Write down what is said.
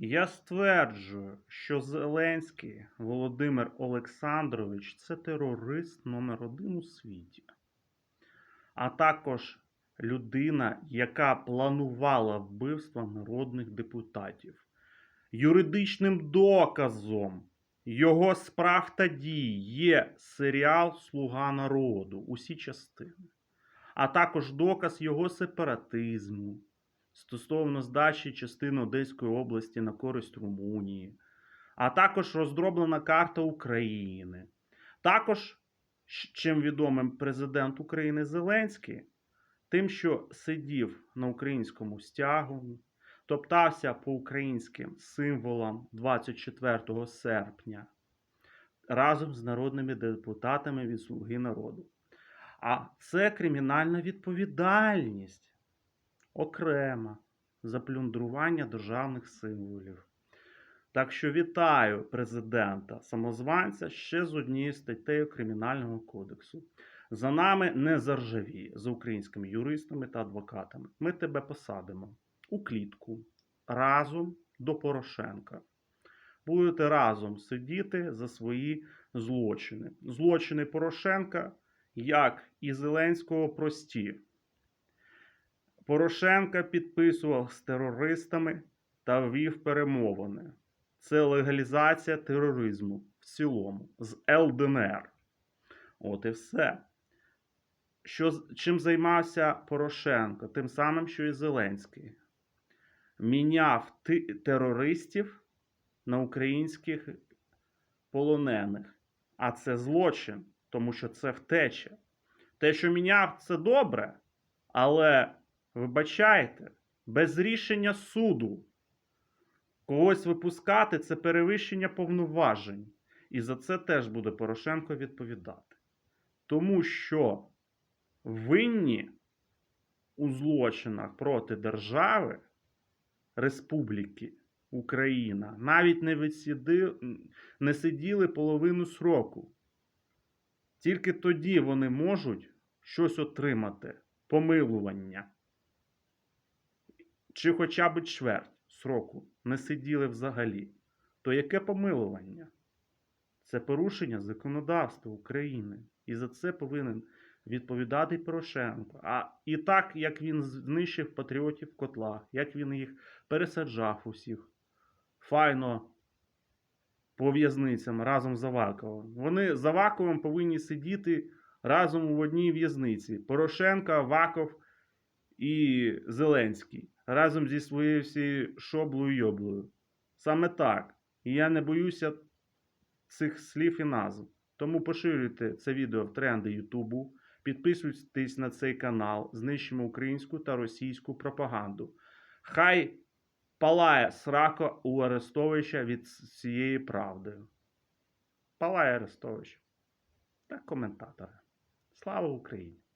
Я стверджую, що Зеленський Володимир Олександрович це терорист номер один у світі, а також людина, яка планувала вбивство народних депутатів. Юридичним доказом його справ та дій є серіал Слуга народу, усі частини, а також доказ його сепаратизму стосовно здачі частини Одеської області на користь Румунії, а також роздроблена карта України. Також, чим відомим президент України Зеленський, тим, що сидів на українському стягу, топтався по українським символам 24 серпня разом з народними депутатами від Слуги народу. А це кримінальна відповідальність окрема за плюндрування державних символів. Так що вітаю президента самозванця ще з однією статтею Кримінального кодексу. За нами не заржавіє, за українськими юристами та адвокатами. Ми тебе посадимо у клітку разом до Порошенка. Будете разом сидіти за свої злочини. Злочини Порошенка, як і Зеленського, прості. Порошенка підписував з терористами та вів перемовини. Це легалізація тероризму в цілому з ЛДНР. От і все. Що, чим займався Порошенко? Тим самим, що і Зеленський. Міняв терористів на українських полонених. А це злочин, тому що це втеча. Те, що міняв, це добре, але вибачайте, без рішення суду когось випускати це перевищення повноважень. І за це теж буде Порошенко відповідати. Тому що винні у злочинах проти держави Республіки Україна навіть не, відсіди, не сиділи половину сроку. Тільки тоді вони можуть щось отримати, помилування. Чи хоча б чверть сроку не сиділи взагалі. То яке помилування? Це порушення законодавства України. І за це повинен відповідати Порошенко. А і так, як він знищив патріотів в котлах, як він їх пересаджав усіх файно по в'язницям разом з Аваковим. Вони з Аваковим повинні сидіти разом в одній в'язниці. Порошенко, Аваков і Зеленський разом зі своєю всією шоблою йоблою. Саме так. І я не боюся цих слів і назв. Тому поширюйте це відео в тренди Ютубу, підписуйтесь на цей канал, знищимо українську та російську пропаганду. Хай палає срака у Арестовича від цієї правди. Палає Арестович. Та коментатори. Слава Україні!